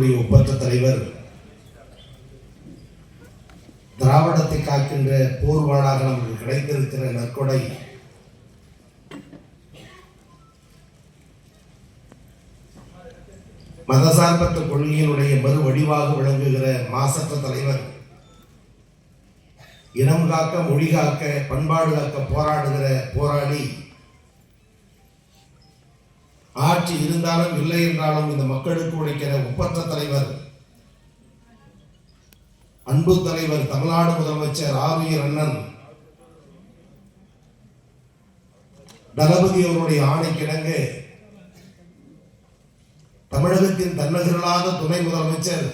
கழகத்துடைய ஒப்பற்ற தலைவர். திராவிடத்தை காக்கின்ற போர்வாளாக நமக்கு கிடைத்திருக்கிற நற்கொடை. மதசார்பற்ற கொள்கையினுடைய மறு வடிவாக விளங்குகிற மாசற்ற தலைவர். இனம் காக்க மொழி காக்க பண்பாடு காக்க போராடுகிற போராளி. ஆட்சி இருந்தாலும் இல்லை என்றாலும் இந்த மக்களுக்கு உழைக்கிற ஒப்பற்ற தலைவர் அன்பு தலைவர் தமிழ்நாடு முதலமைச்சர் ஆவியர் அண்ணன் தளபதி அவருடைய ஆணைக்கிணங்க தமிழகத்தின் தன்னகர்களாக துணை முதலமைச்சர்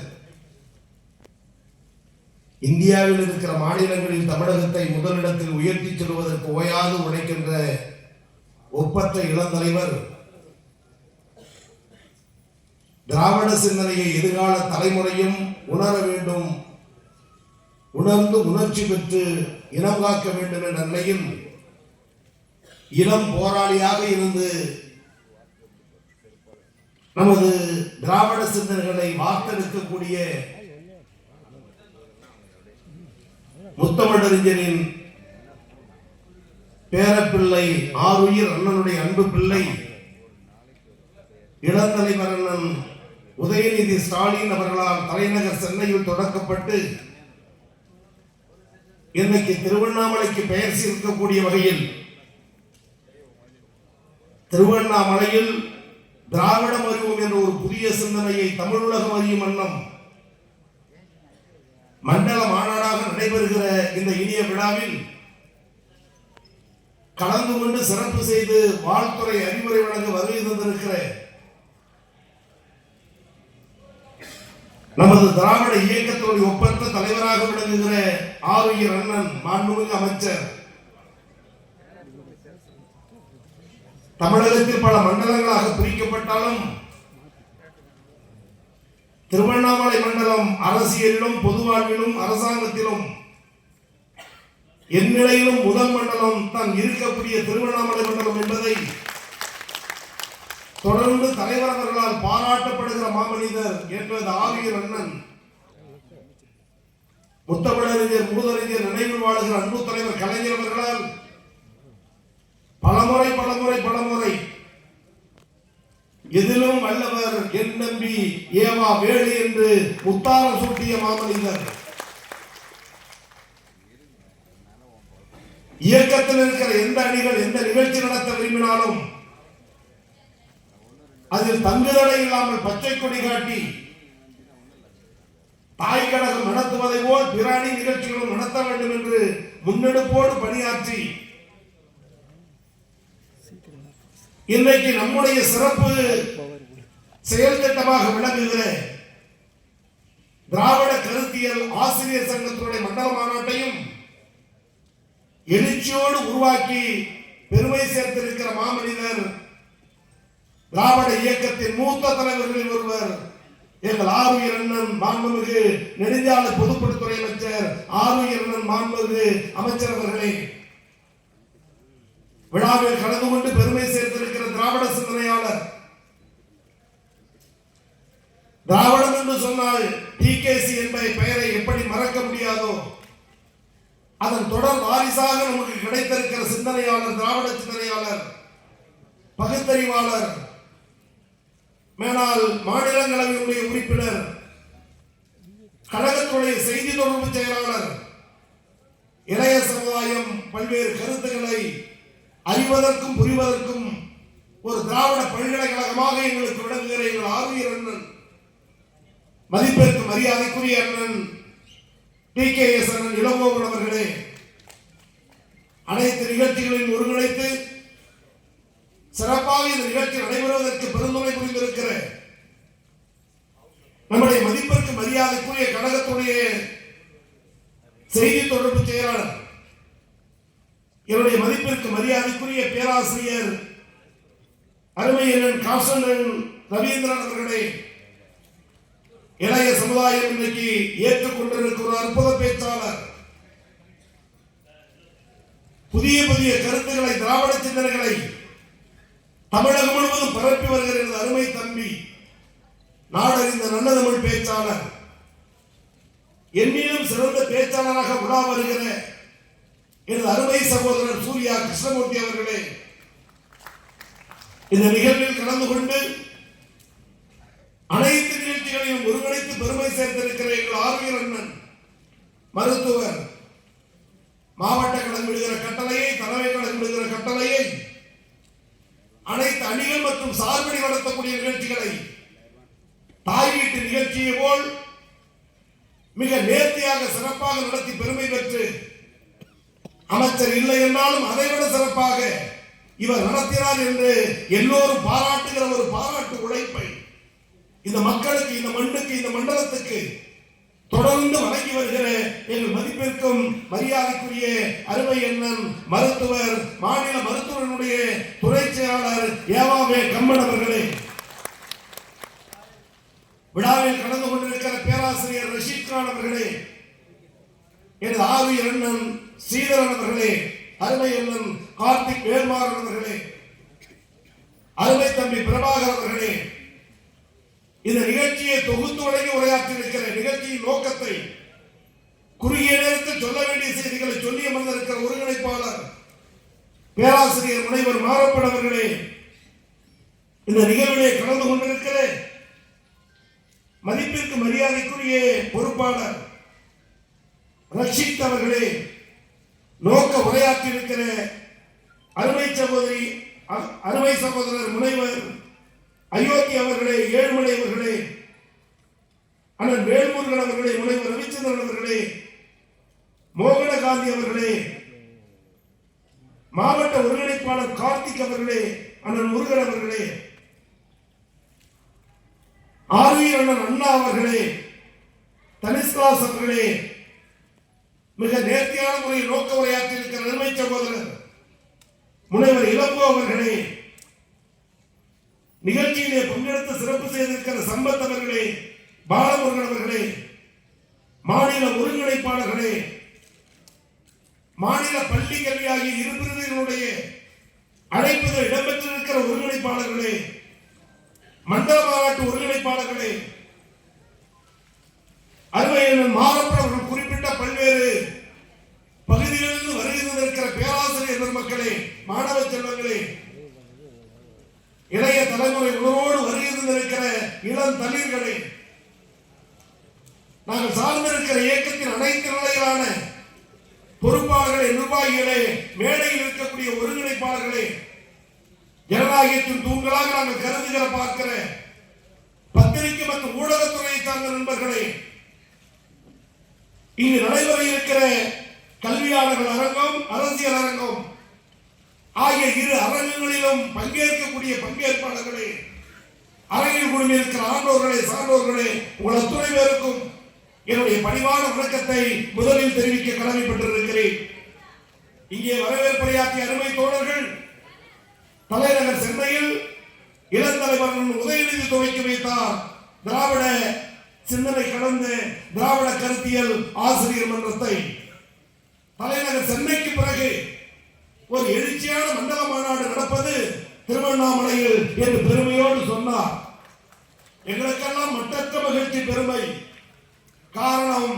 இந்தியாவில் இருக்கிற மாநிலங்களில் தமிழகத்தை முதலிடத்தில் உயர்த்திச் செல்வதற்கு ஓயாது உழைக்கின்ற ஒப்பற்ற இளந்தலைவர் திராவிட சிந்தனையை எதிர்கால தலைமுறையும் உணர வேண்டும். உணர்ந்து உணர்ச்சி பெற்று இனம் காக்க வேண்டும் என்ற நிலையில் இளம் போராளியாக இருந்து நமது திராவிட சிந்தனைகளை வார்த்தெடுக்கக்கூடிய முத்தமிழறிஞரின் பேரப்பிள்ளை ஆறுயிர் அண்ணனுடைய அன்பு பிள்ளை இளந்தலைவர் அண்ணன் உதயநிதி ஸ்டாலின் அவர்களால் தலைநகர் சென்னையில் தொடக்கப்பட்டு இன்னைக்கு திருவண்ணாமலைக்கு பெயர் சேர்க்கக்கூடிய வகையில் திருவண்ணாமலையில் திராவிடம் அறிவோம் என்ற ஒரு புதிய சிந்தனையை தமிழுலகம் அறியும் வண்ணம் மண்டல மாநாடாக நடைபெறுகிற இந்த இனிய விழாவில் கலந்து கொண்டு சிறப்பு செய்து வாழ்த்துறை அறிவுரை வழங்க வருகை தந்திருக்கிற நமது திராவிட இயக்கத்தோடு ஒப்பற்ற தலைவராக விளங்குகிற ஆரோக்கிய அண்ணன் மாண்புமிகு அமைச்சர். தமிழகத்தில் பல மண்டலங்களாக பிரிக்கப்பட்டாலும் திருவண்ணாமலை மண்டலம் அரசியலிலும் பொது வாழ்விலும் அரசாங்கத்திலும் எந்நிலையிலும் முதல் மண்டலம் தான் இருக்கக்கூடிய திருவண்ணாமலை மண்டலம் என்பதை தொடர்ந்து தலைவர் அவர்களால் பாராட்டப்படுகிற மாமனிதர் என்றது ஆவியர் அண்ணன். முத்தமிழறிஞர் மூதறிஞர் நினைவில் வாழுகிற அன்பு தலைவர் கலைஞர் அவர்களால் பலமுறை பலமுறை பலமுறை எதிலும் வல்லவர் என் நம்பி ஏவா வேலு என்று முத்தாரம் சூட்டிய மாமனிதர். இயக்கத்தில் இருக்கிற எந்த அணிகள் எந்த நிகழ்ச்சி நடத்த விரும்பினாலும் அதில் தங்குதடை இல்லாமல் பச்சை கொடி காட்டி தாய் கழகம் நடத்துவதை போல் பிராணி நிகழ்ச்சிகளும் நடத்த வேண்டும் என்று முன்னெடுப்போடு பணியாற்றி இன்றைக்கு நம்முடைய சிறப்பு செயல் திட்டமாக விளங்குகிற திராவிட கருத்தியல் ஆசிரியர் சங்கத்தினுடைய மண்டல மாநாட்டையும் எழுச்சியோடு உருவாக்கி பெருமை சேர்த்திருக்கிற மாமனிதர் திராவிட இயக்கத்தின் மூத்த தலைவர்களில் ஒருவர் எங்கள் ஆறுயிர் அண்ணன் மாண்புமிகு நெடுஞ்சாலை பொதுப்பணித்துறை அமைச்சர் ஆறுயிர் அண்ணன் மாண்புமிகு அமைச்சர் அவர்களே. விழாவில் கலந்து கொண்டு பெருமை சேர்த்திருக்கிற திராவிட சிந்தனையாளர். திராவிடம் என்று சொன்னால் டி கேசி என்பதை பெயரை எப்படி மறக்க முடியாதோ அதன் தொடர் வாரிசாக நமக்கு கிடைத்திருக்கிற சிந்தனையாளர் திராவிட சிந்தனையாளர் பகுத்தறிவாளர் மேலால் மாநிலங்களவையுடைய உறுப்பினர் கழகத்துடைய செய்தி தொடர்பு செயலாளர் இளைய சமுதாயம் பல்வேறு கருத்துக்களை அறிவதற்கும் புரிவதற்கும் ஒரு திராவிட பல்கலைக்கழகமாக எங்களுக்கு விளங்குகிற எங்கள் ஆர்வியர் அண்ணன் மதிப்பிற்கு மரியாதைக்குரிய அண்ணன் டி கே எஸ் அண்ணன் இளங்கோவன் அவர்களே. அனைத்து நிகழ்ச்சிகளையும் ஒருங்கிணைத்து சிறப்பாக இந்த நிகழ்ச்சி நடைபெறுவதற்கு பெருந்துணை புரிந்திருக்கிற நம்முடைய மதிப்பிற்கு மரியாதைக்குரிய கழகத்துடைய செய்தி தொடர்பு செயலாளர் என்னுடைய மதிப்பிற்கு மரியாதைக்குரிய பேராசிரியர் அருமையன் காசன் ரவீந்திரன் அவர்களே இளைய சமுதாயம் இன்னைக்கு ஏற்றுக்கொண்டிருக்கிற ஒரு அற்புத பேச்சாளர். புதிய புதிய கருத்துக்களை திராவிட சிந்தனைகளை தமிழகம் முழுவதும் பரப்பி வருகிற எனது அருமை தம்பி நாடறிந்த நல்ல தமிழ் பேச்சாளர் என்னிலும் சிறந்த பேச்சாளராக உலா வருகிற எனது அருமை சகோதரர் சூர்யா கிருஷ்ணமூர்த்தி அவர்களே இந்த நிகழ்வில் கலந்து கொண்டு அனைத்து நிகழ்ச்சிகளையும் ஒருங்கிணைத்து பெருமை சேர்த்திருக்கிற எங்கள் ஆர்வியர் அண்ணன் மருத்துவர் மாவட்ட கடன் விடுகிற கட்டளையை தலைமை கடன் விடுகிற கட்டளையை அனைத்து அணிகள் மற்றும் சார்பணி நடத்தக்கூடிய நிகழ்ச்சிகளை தாய் வீட்டு நிகழ்ச்சியை போல் மிக நேர்த்தியாக சிறப்பாக நடத்தி பெருமை பெற்று அமைச்சர் இல்லை என்றாலும் அதைவிட சிறப்பாக இவர் நடத்தினார் என்று எல்லோரும் பாராட்டுகிற ஒரு பாராட்டு உழைப்பை இந்த மக்களுக்கு இந்த மண்ணுக்கு இந்த மண்டலத்துக்கு தொடர்ந்து வழங்கி வருகிற எங்கள் மதிப்பிற்கும் மரியாதைக்குரிய அருமை எண்ணம் மருத்துவர் மாநில மருத்துவனுடைய துறை செயலாளர் ஏவாவே கம்மன் அவர்களே. விழாவில் கலந்து கொண்டிருக்கிற பேராசிரியர் ரஷீத் கான் அவர்களே எனது ஆவி அண்ணன் ஸ்ரீதரன் அவர்களே அருமை அண்ணன் கார்த்திக் வேல்மாறன் அவர்களே அருமை தம்பி பிரபாகர் அவர்களே இந்த நிகழ்ச்சியை தொகுத்து வழங்கி உரையாற்றியிருக்கிற நிகழ்ச்சியின் நோக்கத்தை குறுகிய நேரத்தில் சொல்ல வேண்டிய செய்திகளை சொல்லி அமர்ந்திருக்கிற ஒருங்கிணைப்பாளர் பேராசிரியர் முனைவர் மாரப்பன் அவர்களே இந்த நிகழ்விலே கலந்து கொண்டிருக்கிற மதிப்பிற்கு மரியாதைக்குரிய பொறுப்பாளர் ரஷித் அவர்களே நோக்க உரையாற்றியிருக்கிற அருமை சகோதரி அ- அருமை சகோதரர் முனைவர் அயோத்தி அவர்களே ஏழுமலை அவர்களே அண்ணன் வேல்முருகன் அவர்களே முனைவர் ரவிச்சந்திரன் அவர்களே மோகன காந்தி அவர்களே மாவட்ட ஒருங்கிணைப்பாளர் கார்த்திக் அவர்களே அண்ணன் முருகன் அவர்களே ஆர்வி அண்ணன் அண்ணா அவர்களே தனிஸ்லாஸ் அவர்களே மிக நேர்த்தியான முறையில் நோக்க உரையாற்றி இருக்கிற அருமை சகோதரர் முனைவர் இளங்கோ அவர்களே நிகழ்ச்சியிலே பங்கெடுத்து சிறப்பு செய்திருக்கிற சம்பத் அவர்களே பாலமுருகன் அவர்களே மாநில ஒருங்கிணைப்பாளர்களே மாநில பள்ளி கல்வி ஆகிய இரு பிரிவுகளுடைய அழைப்புகள் இடம்பெற்றிருக்கிற ஒருங்கிணைப்பாளர்களே மண்டல மாநாட்டு ஒருங்கிணைப்பாளர்களே அருமையன் மாறப்பட அவர்கள் குறிப்பிட்ட பல்வேறு பகுதிகளிலிருந்து வருகை தந்திருக்கிற பேராசிரியர் பெருமக்களே மாணவ செல்வங்களே இளைய தலைமுறை உணர்வோடு வருகை இளம் தளிர்களே நாங்கள் சார்ந்திருக்கிற இயக்கத்தின் அனைத்து நிலையிலான பொறுப்பாளர்களே நிர்வாகிகளே மேடையில் இருக்கக்கூடிய ஒருங்கிணைப்பாளர்களே ஜனநாயகத்தின் தூண்களாக நாங்கள் கருதுகிற பார்க்கிற பத்திரிகை மற்றும் ஊடகத்துறையை சார்ந்த நண்பர்களே இங்கு நடைபெற இருக்கிற கல்வியாளர்கள் அரங்கம் அரசியல் அரங்கம் ஆகிய இரு அரங்கங்களிலும் பங்கேற்கக்கூடிய பங்கேற்பாளர்களே அரங்கில் குழுமியிருக்கிற ஆண்டோர்களே சார்ந்தோர்களே உங்கள் அத்துணை பேருக்கும் என்னுடைய பணிவான வணக்கத்தை முதலில் தெரிவிக்க கடமைப்பட்டிருக்கிறேன். இங்கே வரவேற்புரையாற்றிய அருமை தோழர்கள் தலைநகர் சென்னையில் இளந்தலைவர் உதயநிதி துவக்கி வைத்தார் திராவிட சிந்தனை கடந்த திராவிட கருத்தியல் ஆசிரியர் மன்றத்தை. தலைநகர் சென்னைக்கு பிறகு ஒரு எழுச்சியான மண்டல மாநாடு நடப்பது திருவண்ணாமலையில் என்று பெருமையோடு சொன்னார். எங்களுக்கெல்லாம் மட்டற்ற மகிழ்ச்சி பெருமை. காரணம்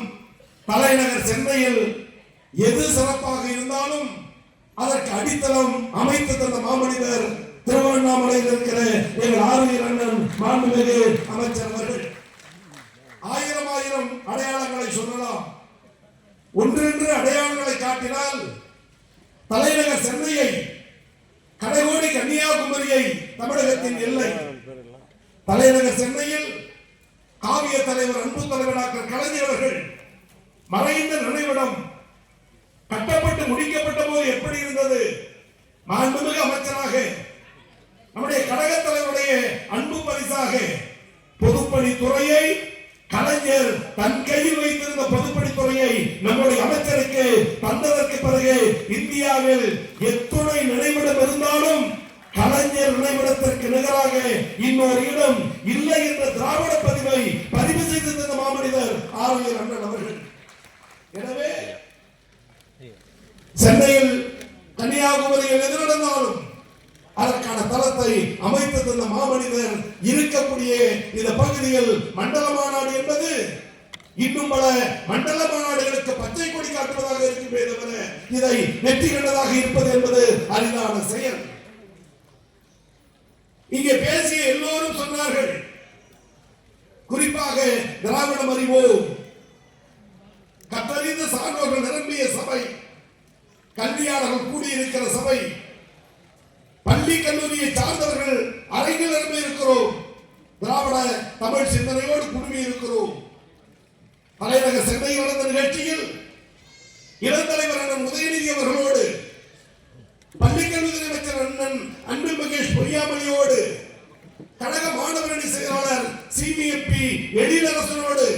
தலைநகர் சென்னையில் எது சிறப்பாக இருந்தாலும் அதற்கு அடித்தளம் அமைத்து தந்த மாமனிதர் திருவண்ணாமலையில் இருக்கிற எங்கள் ஆர்வீர் அண்ணன் மாண்புமிகு அமைச்சர் அவர்கள். ஆயிரம் ஆயிரம் அடையாளங்களை சொல்லலாம். ஒன்றென்று அடையாளங்களை காட்டினால் தலைநகர் சென்னையை கடைகோடி கன்னியாகுமரியை தமிழகத்தின் எல்லை. தலைநகர் சென்னையில் காவிய தலைவர் அன்பு தலைவர் டாக்டர் கலைஞர் அவர்கள் மறைந்த நினைவிடம் கட்டப்பட்டு முடிக்கப்பட்ட போது எப்படி இருந்தது? மாண்புமிகு அமைச்சராக நம்முடைய கழக தலைவருடைய அன்பு பரிசாக பொதுப்பணித்துறையை கலைஞர் தன் கையில் வைத்திருந்த பொதுப்பணித்துறையை நம்முடைய இந்தியாவில் எத்துணை நினைவிடம் இருந்தாலும் கலைஞர் நினைவிடத்திற்கு நிகராக இன்னொரு இடம் இல்லை என்ற திராவிட பதிவை பதிவு செய்து தந்த மாமனிதர் ஆரோக்கியர் அண்ணன் அவர்கள். எனவே சென்னையில் கன்னியாகுமரியில் எது நடந்தாலும் அதற்கான தளத்தை அமைத்து தந்த மாமனிதர் இருக்கக்கூடிய இந்த பகுதியில் மண்டல மாநாடு என்பது இன்னும் பல மண்டல மாநாடுகளுக்கு பச்சை கொடி காட்டுவதாக இருக்குமே தவிர இதை வெற்றி கண்டதாக இருப்பது என்பது அரிதான செயல். இங்கே பேசிய எல்லோரும் சொன்னார்கள். குறிப்பாக திராவிடம் அறிவோம் கற்றறிந்த சான்றோர்கள் நிரம்பிய சபை கல்வியாளர்கள் கூடியிருக்கிற சபை பள்ளி கல்லூரியை சார்ந்தவர்கள் அரங்கில் நிரம்பி இருக்கிறோம் திராவிட தமிழ் சிந்தனையோடு குழுமி இருக்கிறோம் தலைநகர் சென்னையில் நடந்த நிகழ்ச்சியில் இளந்தலைவர் அண்ணன் உதயநிதி அவர்களோடு பள்ளிக்கல்வித்துறை அமைச்சர் அண்ணன் அன்பில் மகேஷ் பொய்யாமணியோடு கழக மாணவர் அணி செயலாளர் சிபிஎப்பி எழிலரசனோடு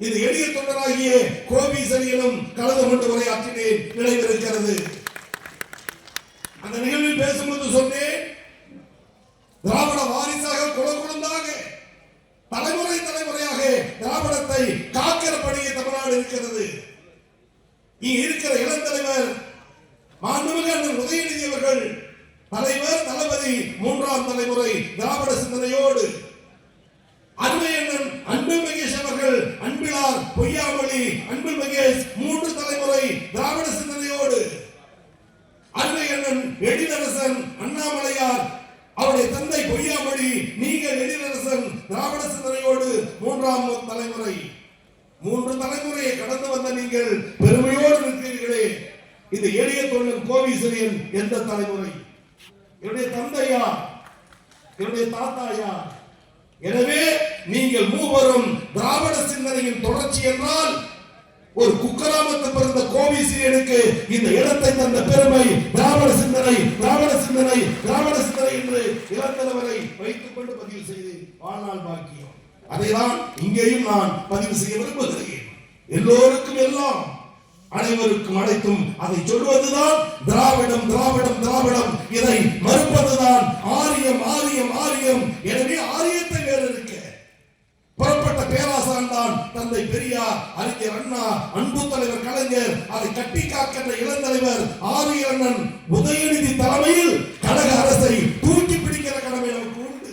இது எளிய தொண்டராகிய கோபி சரியிலும் கலந்து கொண்டு உரையாற்றினேன். நினைவிருக்கிறது. அந்த நிகழ்வில் பேசும்போது சொன்னேன் திராவிட வாரிசாக குலகுலந்தாக தலைமுறை தலைமுறையாக திராவிடத்தை காக்கிற பணியை தமிழ்நாடு இருக்கிறது. நீ இருக்கிற இளந்தலைவர் மாண்புமிகு அண்ணன் உதயநிதி அவர்கள் தலைவர் தளபதி மூன்றாம் தலைமுறை திராவிட சிந்தனையோடு அருமை அண்ணன் அன்பில் மகேஷ் அவர்கள் அன்பிலார் பொய்யாமொழி அன்பில் மகேஷ் மூன்று தலைமுறை திராவிட சிந்தனையோடு அருமை அண்ணன் எழிலரசன் அண்ணாமலையார் அவருடைய தந்தை பொய்யாமொழி நீங்கள் எழிலரசன் திராவிட சிந்தனையோடு மூன்றாம் தலைமுறை மூன்று தலைமுறையை கடந்து வந்த நீங்கள் பெருமையோடு இருக்கிறீர்களே இந்த எளிய தொழில் கோவிசரியன் எந்த தலைமுறை. என்னுடைய தந்தையா என்னுடைய தாத்தாயா எனவே நீங்கள் மூவரும் திராவிட சிந்தனையின் தொடர்ச்சி என்றால் ஒரு குக்கராமத்து பிறந்த கோவிசீனுக்கு இந்த இடத்தை தந்த பெருமை திராவிட சிந்தனை திராவிட சிந்தனை திராவிட சிந்தனை என்று இளந்தலைவரை வைத்துக் கொண்டு பதிவு செய்தேன். வாழ்நாள் பாக்கியம். அதைதான் இங்கேயும் நான் பதிவு செய்ய விரும்புகிறேன். எல்லோருக்கும் எல்லாம் அனைவருக்கும் அனைத்தும் அதை சொல்வதுதான் திராவிடம் திராவிடம் திராவிடம். இதை மறுப்பதுதான் ஆரியம் ஆரியம் ஆரியம். எனவே ஆரியத்தை வேறு இருக்க புறப்பட்ட பேராசான் தான் தந்தை பெரியார் அறிஞர் அண்ணா அன்பு தலைவர் கலைஞர். அதை கட்டி காக்கின்ற இளந்தலைவர் ஆரிய அண்ணன் உதயநிதி தலைமையில் கழக அரசை தூக்கி பிடிக்கிற கடமை நமக்கு உண்டு.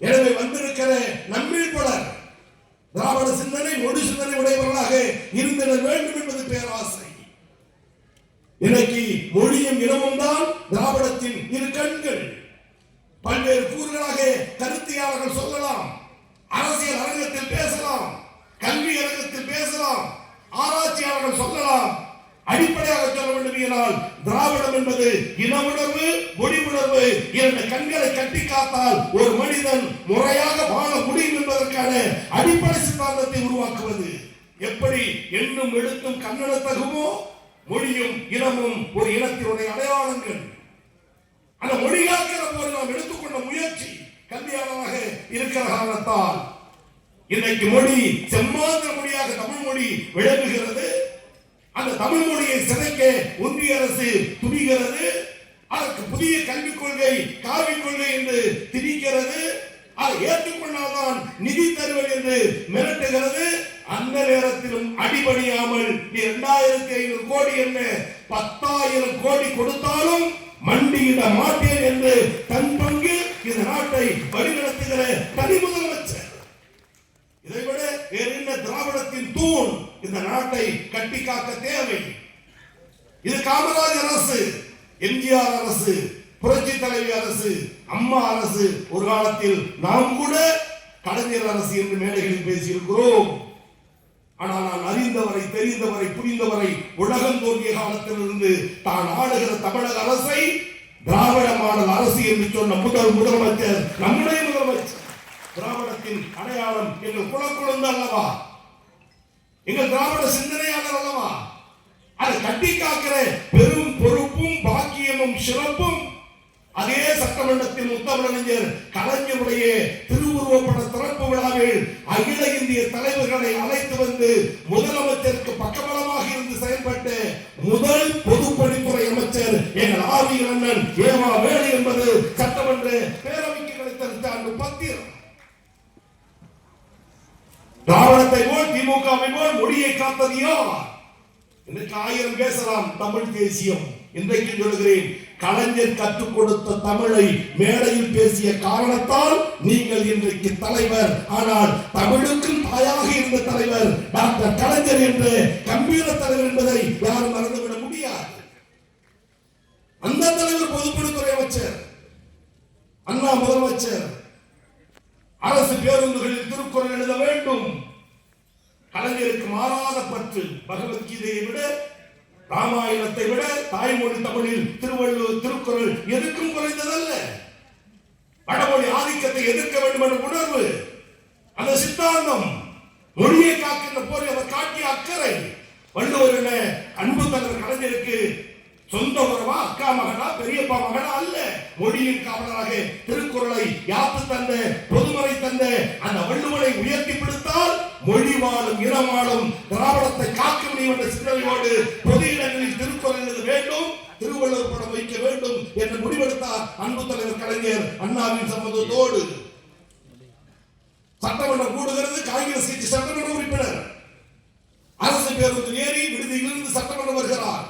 எனவே வந்திருக்கிற நம்மில் பலர் திராவிட சிந்தனை மொழி சிந்தனை உடையவர்களாக இருந்திட வேண்டும் என்பது பேராசை. இன்னைக்கு மொழியும் இனமும் தான் திராவிடத்தின் இரு கண்கள். பல்வேறு கூறுகளாக கருத்தியாளர்கள் சொல்லலாம் அரசியல் அரங்கத்தில் பேசலாம் கல்வி அரங்கத்தில் பேசலாம் ஆராய்ச்சியாளர்கள் சொல்லலாம் சொல்ல திராவிடம் என்பது இன உணர்வு மொழி உணர்வு இரண்டு கண்களை கட்டி காத்தால் ஒரு மனிதன் முறையாக வாழ முடியும் என்பதற்கான அடிப்படை சித்தாந்தத்தை உருவாக்குவது. எப்படி எண்ணும் எழுத்தும் கண்ணெடுத்தகுமோ மொழியும் இனமும் ஒரு இனத்தினுடைய அடையாளங்கள். அந்த மொழியாக்கிற போது நாம் எடுத்துக்கொண்ட முயற்சி கல்வியாளராக இருக்கிற காரணத்தால் இன்னைக்கு மொழி செம்மாந்திர மொழியாக தமிழ் மொழி விளங்குகிறது. அந்த தமிழ் மொழியை சிதைக்க ஒன்றிய அரசு துணிகிறது. அதற்கு புதிய கல்விக் கொள்கை காவிக் கொள்கை என்று திணிக்கிறது. அதை ஏற்றுக்கொண்டால்தான் நிதி தருவது என்று மிரட்டுகிறது. அந்த நேரத்திலும் அடிபணியாமல் இரண்டாயிரத்தி ஐநூறு கோடி என்ன பத்தாயிரம் கோடி கொடுத்தாலும் மண்டியிட மாட்டேன் என்று தன் பங்கு இந்த நாட்டை வழிநடத்துகிற தனி முதலமைச்சர். இதைவிட வேறு என்ன திராவிடத்தின் தூண் இந்த நாட்டை கட்டி காக்க தேவை. இது காமராஜர் அரசு எம்ஜிஆர் அரசு புரட்சி தலைவி அரசு அம்மா அரசு. ஒரு காலத்தில் நாம் கூட கலைஞர் அரசு என்று மேடைகளில் பேசியிருக்கிறோம். ஆனால் நான் அறிந்தவரை தெரிந்தவரை புரிந்தவரை உலகம் தோன்றிய காலத்திலிருந்து தான் ஆளுகிற தமிழக அரசை திராவிட மாடல் அரசு என்று சொன்ன முதல் முதலமைச்சர் நம்முடைய முதலமைச்சர். திராவிடத்தின் அடையாளம் எங்கள் குலக்குழந்தை அல்லவா? எங்கள் திராவிட சிந்தனையாளர் அல்லவா? அதை கட்டி காக்கிற பெரும் பொறுப்பும் பாக்கியமும் சிறப்பும் அதே சட்டமன்றத்தில் முத்தமிழறிஞர் கலைஞருடைய திருவுருவப்பட திறப்பு விழாவில் அகில இந்திய தலைவர்களை அழைத்து வந்து முதலமைச்சருக்கு பக்கபலமாக இருந்து செயல்பட்ட முதல் பொதுப்பணித்துறை அமைச்சர் எங்கள் ஆவி அண்ணன் ஏமா வேலு என்பது சட்டமன்ற பேரவைக்கு கிடைத்த அந்த பத்திரம் திராவிடத்தை போல் திமுகவை போல் மொழியை காத்தது யார்? இன்னைக்கு ஆயிரம் பேசலாம் தமிழ் தேசியம். இன்றைக்கு சொல்கிறேன் கலைஞர் கற்றுக் கொடுத்த தமிழை மேடையில் பேசிய காரணத்தால் நீங்கள் இன்றைக்கு தலைவர். ஆனால் தமிழுக்கும் தாயாக இருந்த தலைவர் டாக்டர் கலைஞர் என்று கம்பீர தலைவர் என்பதை யாரும் மறந்துவிட முடியாது. அந்த தலைவர் பொதுப்பணித்துறை அமைச்சர் அண்ணா முதலமைச்சர் அரசு பேருந்துகளில் திருக்குறள் எழுத வேண்டும். கலைஞருக்கு மாறாத பற்று. பகவத்கீதையை விட ராமாயணத்தை விட தாய்மொழி தமிழில் திருவள்ளுவர் திருக்குறள் எதுக்கும் குறைந்ததல்ல. வடமொழி ஆதிக்கத்தை எதிர்க்க வேண்டும் என்ற உணர்வு அந்த சித்தாந்தம். மொழியை காக்கின்ற போரை அவர் காட்டிய அக்கறை. வள்ளுவர் என அன்பு தலைவர் கலைஞருக்கு சொந்த உறவா அக்கா மகனா பெரியப்பா மகனா அல்ல. மொழியின் காவலராக திருக்குறளை யாத்து தந்த பொதுமறை தந்த அந்த வள்ளுவனை உயர்த்தி பிடித்தால் மொழி வாழும் இனமாளும் திராவிடத்தை காக்க முடியும் என்ற சிந்தனையோடு பொது இடங்களில் திருக்குறள் எழுத வேண்டும் திருவள்ளுவர் படம் வைக்க வேண்டும் என்று முடிவெடுத்தார் அன்பு தலைவர் கலைஞர் அண்ணாவின் சம்மதத்தோடு. சட்டமன்றம் கூடுகிறது காங்கிரஸ் கட்சி சட்டமன்ற உறுப்பினர். அரசு பேருந்து ஏறி விடுதியிலிருந்து சட்டமன்றம் வருகிறார்.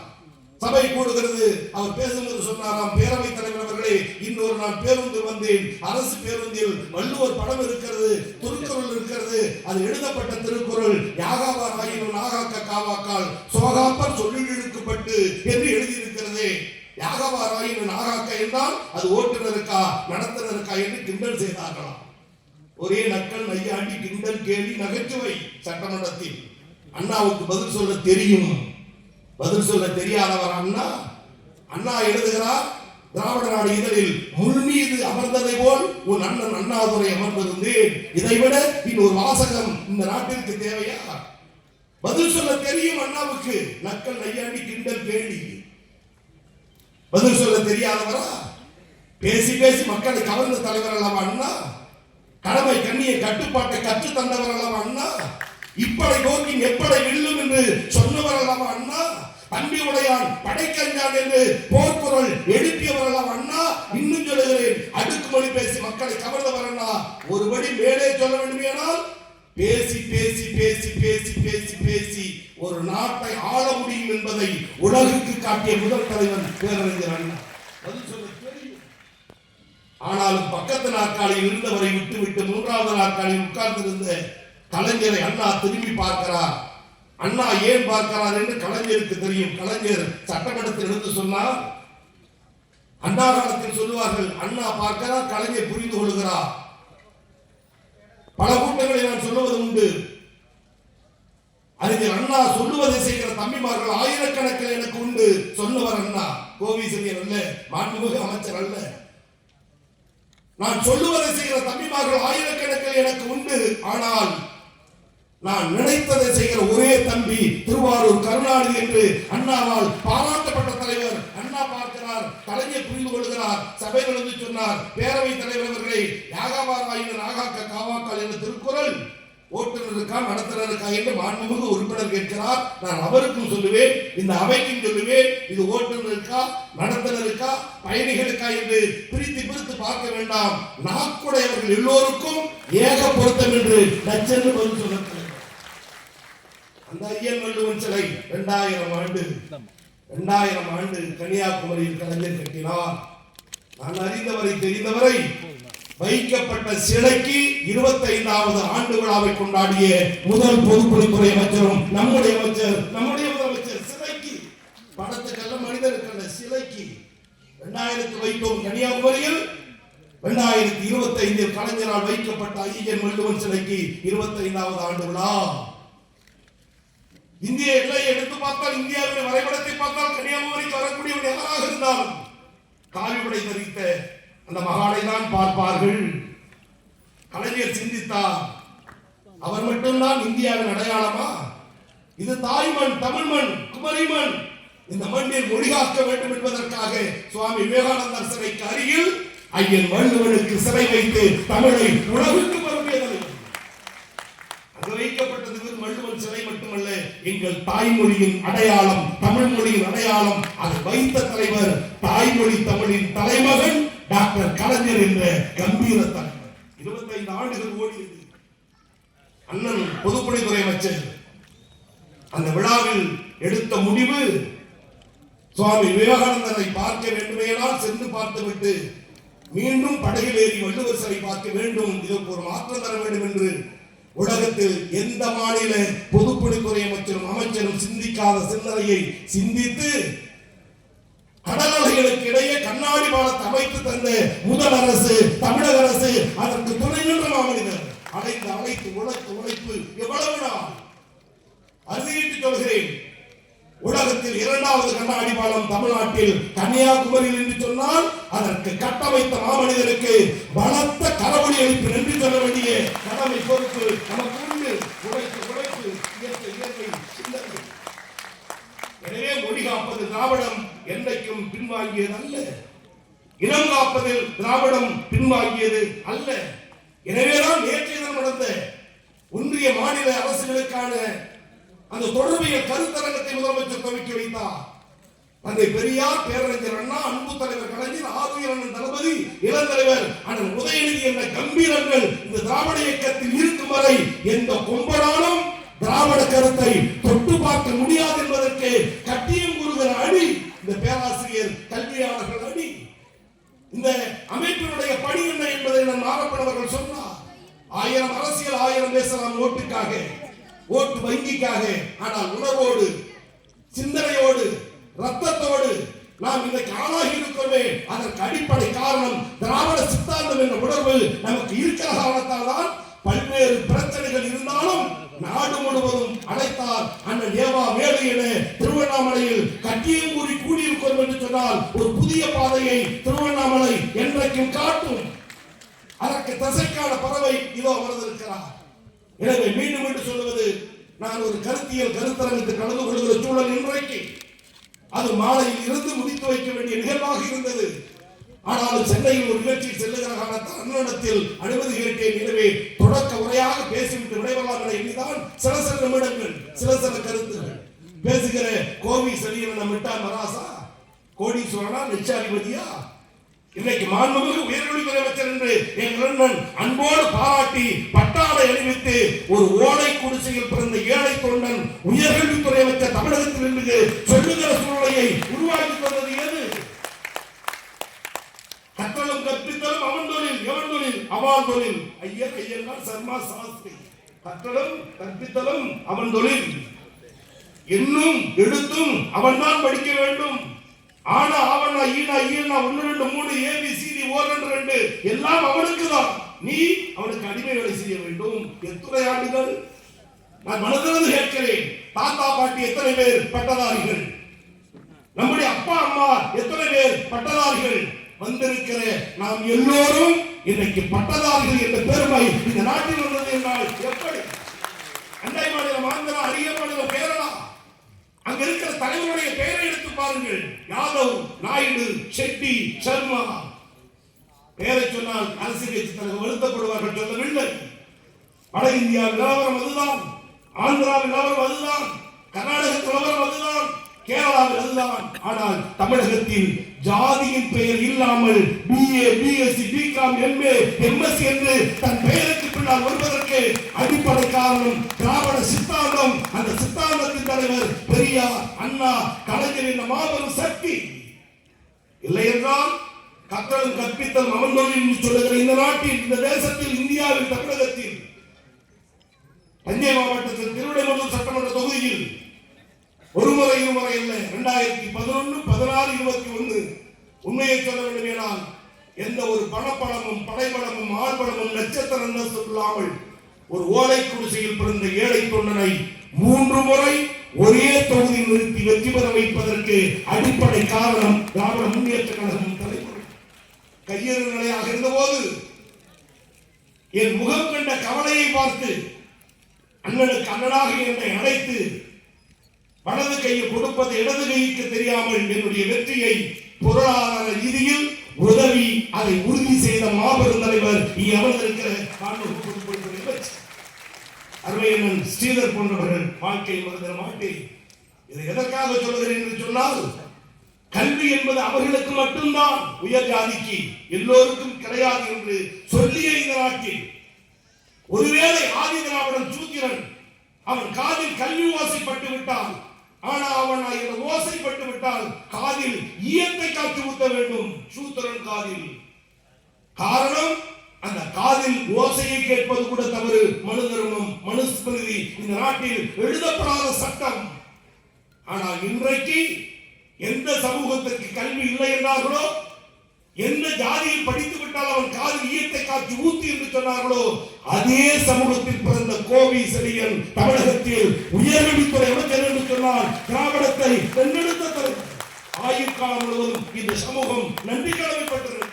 சபை கூடுகிறது. அவர் பேசும்போது சொன்னாராம் பேரவைத் தலைவர் அவர்களே இன்னொரு நான் பேருந்து வந்தேன். அரசு பேருந்தில் வள்ளுவர் படம் இருக்கிறது திருக்குறள் இருக்கிறது. அது எழுதப்பட்ட திருக்குறள். யாகாவார் ஆயினும் நாகாக்க காவாக்கால் சோகாப்பர் சொல்லில் இழுக்கப்பட்டு என்று எழுதியிருக்கிறதே. யாகாவார் ராயின் நாகாக்க என்றால் அது ஓட்டுநருக்கா நடத்துனருக்கா என்று கிண்டல் செய்தார்களாம். ஒரே நக்கல் நையாண்டி கிண்டல் கேள்வி நகைச்சுவை சட்டமன்றத்தில். அண்ணாவுக்கு பதில் சொல்ல தெரியும்? பதில் சொல்ல தெரியாதவர் அண்ணா. அண்ணா எழுதுகிறார் திராவிட நாடு இதழில் முள் மீது அமர்ந்ததை போல் உன் அண்ணன் அண்ணாதுரை அமர்ந்திருந்தேன். இதைவிட இன்னொரு வாசகம் இந்த நாட்டிற்கு தேவையா? பதில் சொல்ல தெரியும் அண்ணாவுக்கு. நக்கல் நையாண்டி கிண்டல் கேள்வி பதில் சொல்ல தெரியாதவரா? பேசி பேசி மக்களை கவர்ந்த தலைவர் அல்லவா அண்ணா? கடமை கண்ணிய கட்டுப்பாட்டை கற்று தந்தவர் அல்லவா அண்ணா? இப்படை நோக்கி எப்படை என்று சொன்னவர் அல்லவா அண்ணா. அன்பி உடையான் படைக்கஞ்சான் என்று போர்க்குரல் எழுப்பியவர் அல்லவா அண்ணா. இன்னும் சொல்லுகிறேன் அடுக்குமொழி பேசி மக்களை கவர்ந்தவர் அண்ணா. ஒருபடி மேலே சொல்ல வேண்டுமேனால் பேசி பேசி பேசி பேசி பேசி பேசி ஒரு நாட்டை ஆள முடியும் என்பதை உலகுக்கு காட்டிய முதல் தலைவன் பேரறிஞர் அண்ணா. பதில் சொல்ல தெரியும் ஆனாலும் பக்கத்து நாற்காலியில் இருந்தவரை விட்டுவிட்டு மூன்றாவது நாற்காலியில் உட்கார்ந்திருந்த கலைஞரை அண்ணா திரும்பி பார்க்கிறார். அண்ணா ஏன் பார்க்கிறார் என்று கலைஞருக்கு தெரியும். கலைஞர் சட்டமன்றத்தில் எடுத்து சொன்னார். அண்ணா காலத்தில் சொல்லுவார்கள் அண்ணா பார்க்கிறார் கலைஞர் புரிந்து கொள்கிறார். பல கூட்டங்களை நான் சொல்லுவது உண்டு. அறிஞர் அண்ணா சொல்லுவதை செய்கிற தம்பிமார்கள் ஆயிரக்கணக்கில் எனக்கு உண்டு. சொல்லுவார் அண்ணா. கோவிசெல்லியர் அல்ல மாண்புமிகு அமைச்சர் அல்ல. நான் சொல்லுவதை செய்கிற தம்பிமார்கள் ஆயிரக்கணக்கில் எனக்கு உண்டு. ஆனால் நான் நினைத்ததை செய்கிற ஒரே தம்பி திருவாரூர் கருணாநிதி என்று அண்ணாவால் பாராட்டப்பட்ட தலைவர் அண்ணா பார்க்கிறார் தலைமை புரிந்து கொள்கிறார் சபையில் வந்து சொன்னார் பேரவை தலைவர் அவர்களை யாகாவார் ஆயின நாகாக்க காவாக்கால் என்ற திருக்குறள் ஓட்டுநருக்கா நடத்துனருக்கா என்று மாண்புமிகு உறுப்பினர் கேட்கிறார். நான் அவருக்கும் சொல்லுவேன் இந்த அவைக்கும் சொல்லுவேன் இது ஓட்டுநருக்கா நடத்துனருக்கா பயணிகளுக்கா என்று பிரித்து பிரித்து பார்க்க வேண்டாம். நாக்குடையவர்கள் எல்லோருக்கும் ஏக பொருத்தம் என்று நச்சென்று பதில் சொல்லுங்கள் அந்த ஐயன் வள்ளுவன் சிலை இரண்டாயிரம் ஆண்டு. இரண்டாயிரம் ஆண்டு கன்னியாகுமரியில் கலைஞர் கட்டினார். நான் அறிந்தவரை தெரிந்தவரை வைக்கப்பட்ட சிலைக்கு இருபத்தைந்தாவது ஆண்டு விழாவை கொண்டாடிய முதல் பொதுப்பணித்துறை அமைச்சரும் நம்முடைய அமைச்சர் நம்முடைய முதலமைச்சர் சிலைக்கு படத்துக்கல்ல மனிதருக்கல்ல சிலைக்கு இரண்டாயிரத்து வைத்தோம் கன்னியாகுமரியில் இரண்டாயிரத்தி இருபத்தி ஐந்தில் கலைஞரால் வைக்கப்பட்ட ஐயன் வள்ளுவன் சிலைக்கு இருபத்தைந்தாவது ஆண்டு விழா. இந்திய எல்லையை எடுத்து பார்த்தால் இந்தியாவின் வரைபடத்தை பார்த்தால் கன்னியாகுமரிக்கு வரக்கூடியவன் யாராக இருந்தாலும் காவி உடை தரித்த அந்த மகானை தான் பார்ப்பார்கள். கலைஞர் சிந்தித்தார் அவர் மட்டும்தான் இந்தியாவின் அடையாளமா? இது தாய்மண் தமிழ் மண் குமரி மண். இந்த மண்ணில் மொழிகாக்க வேண்டும் என்பதற்காக சுவாமி விவேகானந்தர் சிலைக்கு அருகில் ஐயன் வள்ளுவனுக்கு சிலை வைத்து தமிழை உலகுக்கு பரப்பியது அங்கு வைக்கப்பட்டது வெறும் வள்ளுவன் சிலை மட்டுமல்ல எங்கள் தாய்மொழியின் அடையாளம் தமிழ் மொழியின் அடையாளம் அதை வைத்த தலைவர் தாய்மொழி தமிழின் தலைமகன் டாக்டர் கலைஞர் என்ற கம்பீர தலைவர். இருபத்தைந்து ஆண்டுகள் ஓடியது. அண்ணன் பொதுப்பணித்துறை அமைச்சர். அந்த விழாவில் எடுத்த முடிவு சுவாமி விவேகானந்தரை பார்க்க வேண்டுமேனால் சென்று பார்த்துவிட்டு மீண்டும் படகில் ஏறி வள்ளுவர் சிலை பார்க்க வேண்டும். இதற்கு ஒரு மாற்றம் தர வேண்டும் என்று உலகத்தில் எந்த மாநில பொதுப்பணித்துறை அமைச்சரும் அமைச்சரும் சிந்திக்காத சிந்தனையை சிந்தித்து கடல் இடையே கண்ணாடி பாலத்தை அமைத்து தந்த முதல் அரசு தமிழக அரசு அதற்கு துணை நின்ற மாமனிதர் அழைத்து அழைத்து உழைத்து உழைப்பு எவ்வளவு நாள் அறுதியிட்டு சொல்கிறேன் உலகத்தில் இரண்டாவது கண்ணாடி பாலம் தமிழ்நாட்டில் கன்னியாகுமரியில் என்று சொன்னால் அதற்கு கட்டமைத்த மாமனிதருக்கு பலத்த கரவொலி எழுப்பி நன்றி சொல்ல வேண்டிய கடமை பொறுப்பு நமக்கு உண்டு. உழைத்து உழைத்து இயற்கை இயற்கை சிந்தனை. எனவே மொழி காப்பது திராவிடம் என்றைக்கும் பின்வாங்கியது அல்ல. இனம் காப்பதில் திராவிடம் பின்வாங்கியது அல்ல. எனவேதான் நேற்றைய தினம் நடந்த ஒன்றிய மாநில அரசுகளுக்கான அந்த தொடர்பியல் கருத்தரங்கத்தை முதலமைச்சர் துவக்கி வைத்தார். தந்தை பெரியார் பேரறிஞர் அண்ணா அன்பு தலைவர் கலைஞர் ஆறுயிர் அண்ணன் தளபதி இளந்தலைவர் அண்ணன் உதயநிதி என்ற கம்பீரங்கள் இந்த திராவிட இயக்கத்தில் இருக்கும் வரை எந்த கொம்பனாலும் திராவிட கருத்தை தொட்டு பார்க்க முடியாது என்பதற்கு கட்டியம் கூறுகிற அணி இந்த பேராசிரியர் கல்வியாளர்கள் அணி. இந்த அமைப்பினுடைய பணி என்ன என்பதை நம் மாறப்படவர்கள் சொன்னார். ஆயிரம் அரசியல் ஆயிரம் பேசலாம் ஓட்டுக்காக. ஓட்டு வங்கிக்காக ஆனால் உணர்வோடு சிந்தனையோடு ரத்தத்தோடு நாம் இன்றைக்கு ஆளாகி இருக்கிறோமே. அதற்கு அடிப்படை காரணம் திராவிட சித்தாந்தம் என்ற உணர்வு நமக்கு இருக்கிற காரணத்தால் தான் பல்வேறு பிரச்சனைகள் இருந்தாலும் நாடு முழுவதும் அழைத்தார் அண்ணன் ஏவா வேலையில திருவண்ணாமலையில் கட்டியம் கூறி கூடியிருக்கிறோம் என்று சொன்னால் ஒரு புதிய பாதையை திருவண்ணாமலை என்றைக்கும் காட்டும். அதற்கு தசைக்கான பறவை இதோ அமர்ந்திருக்கிறார் எனவே மீண்டும் என்று சொல்லுவது நான் ஒரு கருத்தியல் கருத்தரங்கத்தில் கலந்து கொள்கிற சூழல் இன்றைக்கு. அது மாலையில் இருந்து முடித்து வைக்க வேண்டிய நிகழ்வாக இருந்தது. ஆனாலும் சென்னையில் ஒரு நிகழ்ச்சியில் செல்லுகிற காலத்தில் அனுமதி கேட்டேன். எனவே தொடக்க உரையாக பேசிவிட்டு விடைபெறலாம் என எண்ணிதான் சில சில நிமிடங்கள் சில சில கருத்துகள். பேசுகிற கோவி சரியன மிட்டா மராசா கோடீஸ்வரனா நிச்சாதிபதியா? இன்னைக்கு மாண்புமிகு உயர்கல்வித்துறை அமைச்சர் என்று என் அண்ணன் அன்போடு பாராட்டி பட்டாளை அணிவித்து ஒரு ஓலை குடிசையில் பிறந்த ஏழை தொண்டன் உயர்கல்வித்துறை அமைச்சர் தமிழகத்தில் இருந்து சொல்லுகிற சூழ்நிலையை உருவாக்கி தந்தது எது? கற்றலும் கற்பித்தலும் அவன் தொழில் எவன் தொழில் அவன் தொழில் ஐயர் ஐயன்தான் சர்மா சாஸ்திரி. கற்றலும் கற்பித்தலும் அவன் தொழில் இன்னும் எடுத்தும் அவன்தான் படிக்க வேண்டும். ஆனா அவனா ஈனா ஈனா ஒன்னு ரெண்டு மூணு ஏபிசிடி சிடி ரெண்டு ரெண்டு எல்லாம் அவனுக்கு தான். நீ அவனுக்கு அடிமை வேலை செய்ய வேண்டும். எத்தனை ஆண்டுகள்? நான் மனதிலிருந்து கேட்கிறேன். தாத்தா பாட்டி எத்தனை பேர் பட்டதாரிகள்? நம்முடைய அப்பா அம்மா எத்தனை பேர் பட்டதாரிகள்? வந்திருக்கிற நாம் எல்லோரும் இன்னைக்கு பட்டதாரிகள் என்ற பெருமை இந்த நாட்டில் வந்தது என்றால் எப்படி? அண்டை மாநிலம் ஆந்திரா அரிய மாநிலம் கேரளா. அங்க இருக்கிற தலைவருடைய பெயரை எடுத்து பாருங்கள். யாதவ் நாயுடு செட்டி சர்மா. பெயரை சொன்னால் அரசியல் கட்சி தலைவர் வருத்தப்படுவார்கள் சொல்லவில்லை. வட இந்தியா நிலவரம் அதுதான். ஆந்திரா நிலவரம் அதுதான். கர்நாடக நிலவரம் அதுதான். கேரளாவில் அதுதான் ஆனால் தமிழகத்தில் ஜாதியின் பெயர் இல்லாமல் BA BSc BCom MA MSc என்று தன் பெயருக்கு பின்னால் வருவதற்கு அடிப்படை காரணம் திராவிட சித்தாந்தம். அந்த சித்தாந்தத்தின் தலைவர் பெரியார் அண்ணா கலைஞர் என்ற மாபெரும் சக்தி. இல்லை என்றால் கற்றலும் கற்பித்தல் அவன் என்று சொல்லுகிற இந்த நாட்டில் இந்த தேசத்தில் இந்தியாவில் தமிழகத்தில் தஞ்சை மாவட்டத்தில் திருவிடை சட்டமன்ற தொகுதியில் ஒரு முறை இருமுறை இல்லை இரண்டாயிரத்தி பதினொன்று பதினாறு இருபத்தி ஒன்று. உண்மையை சொல்ல வேண்டுமேனால் எந்த ஒரு பணப்பழமும் படைபலமும் ஆழ்பலமும் நட்சத்திர இல்லாமல் ஒரு ஓலை குடிசையில் பிறந்த ஏழை தொண்டனை மூன்று முறை ஒரே தொகுதியில் நிறுத்தி வெற்றி பெற வைப்பதற்கு அடிப்படை காரணம் திராவிட முன்னேற்ற கழகம் தலைவர். கையெழு நிலையாக இருந்தபோது என் முகம் கண்ட கவலையை பார்த்து அண்ணனுக்கு அண்ணனாக என்னை அழைத்து வலது கையை கொடுப்பது இடது கைக்கு தெரியாமல் என்னுடைய வெற்றியை பொருளாதார ரீதியில் உதவி அதை உறுதி செய்த மாபெரும் தலைவர் இங்கே அமர்ந்திருக்கிற மாண்புமிகு அருமையண்ணன் ஸ்ரீதர் போன்றவர்கள் வாழ்க்கை மறந்துட வாழ்க்கை இதை எதற்காக சொல்கிறேன் என்று சொன்னால் கல்வி என்பது அவர்களுக்கு மட்டும்தான் உயர் ஜாதிக்கு எல்லோருக்கும் கிடையாது என்று சொல்லிய இந்த நாட்டில் ஒருவேளை ஆதி திராவிடன் சூத்திரன் அவன் காதில் கல்வி வாசிப்பட்டு விட்டால் ஆனா அவன் இந்த ஓசைப்பட்டு விட்டால் காதில் ஈயத்தை காற்று ஊத்த வேண்டும். சூத்திரன் காதில். காரணம் அந்த காதில் ஓசையை கேட்பது கூட தவறு. மனு தர்மம் மனுஸ்மிருதி இந்த நாட்டில் எழுதப்படாத சட்டம். ஆனால் இன்றைக்கு எந்த சமூகத்திற்கு கல்வி இல்லை என்றார்களோ என்ன ஜாதியில் படித்து விட்டால் அவன் காதில் ஈயத்தை காட்சி ஊத்தி என்று சொன்னார்களோ அதே சமூகத்தில் பிறந்த கோவி செழியன் தமிழகத்தில் உயர்கல்வித்துறை அமைச்சர் என்று சொன்னால் திராவிடத்தை வென்றெடுத்த தலைவர். ஆயுட்காலம் முழுவதும் இந்த சமூகம் நன்றி கடமைப்பட்டிருக்கிறது.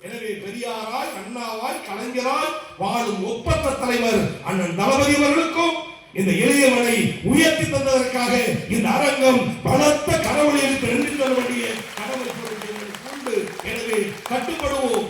எனவே பெரியாராய் அண்ணாவாய் கலைஞராய் வாழும் ஒப்பந்த தலைவர் அண்ணன் தளபதி அவர்களுக்கும் இந்த இளையவனை உயர்த்தி தந்ததற்காக இந்த அரங்கம் பலத்த கடவுளுக்கு நன்றி சொல்ல வேண்டிய கடவுள் எனவே கட்டுப்படுவோம்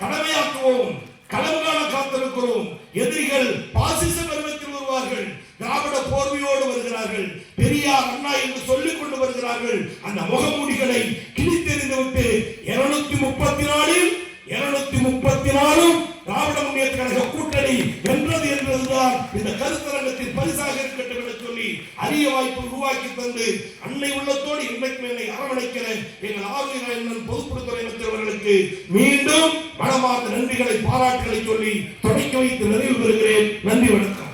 கடமையாக்குவோம் களம் காண காத்திருக்கிறோம். எதிரிகள் பாசிச பருவத்தில் வருவார்கள் திராவிட போர்வையோடு வருகிறார்கள் பெரியார் அண்ணா என்று சொல்லிக் கொண்டு வருகிறார்கள். அந்த முகமூடிகளை கிழித்தெறிந்து விட்டு இருநூத்தி முப்பத்தி நாலில் இருநூத்தி முப்பத்தி நாலும் திராவிட முன்னேற்ற கழக கூட்டணி வென்றது என்பதுதான் இந்த கருத்தரங்கத்தின் பரிசாக இருக்கட்டும் என்று சொல்லி அரிய வாய்ப்பு உருவாக்கி தந்து அன்னை உள்ளத்தோடு இன்றைக்கு என்னை அரவணைக்கிற எங்கள் ஆளுநர் பொதுப்பணித்துறை அமைச்சர் அவர்களுக்கு மீண்டும் மனமார்ந்த நன்றிகளை பாராட்டுகளை சொல்லி தொடங்கி வைத்து நிறைவு பெறுகிறேன். நன்றி வணக்கம்.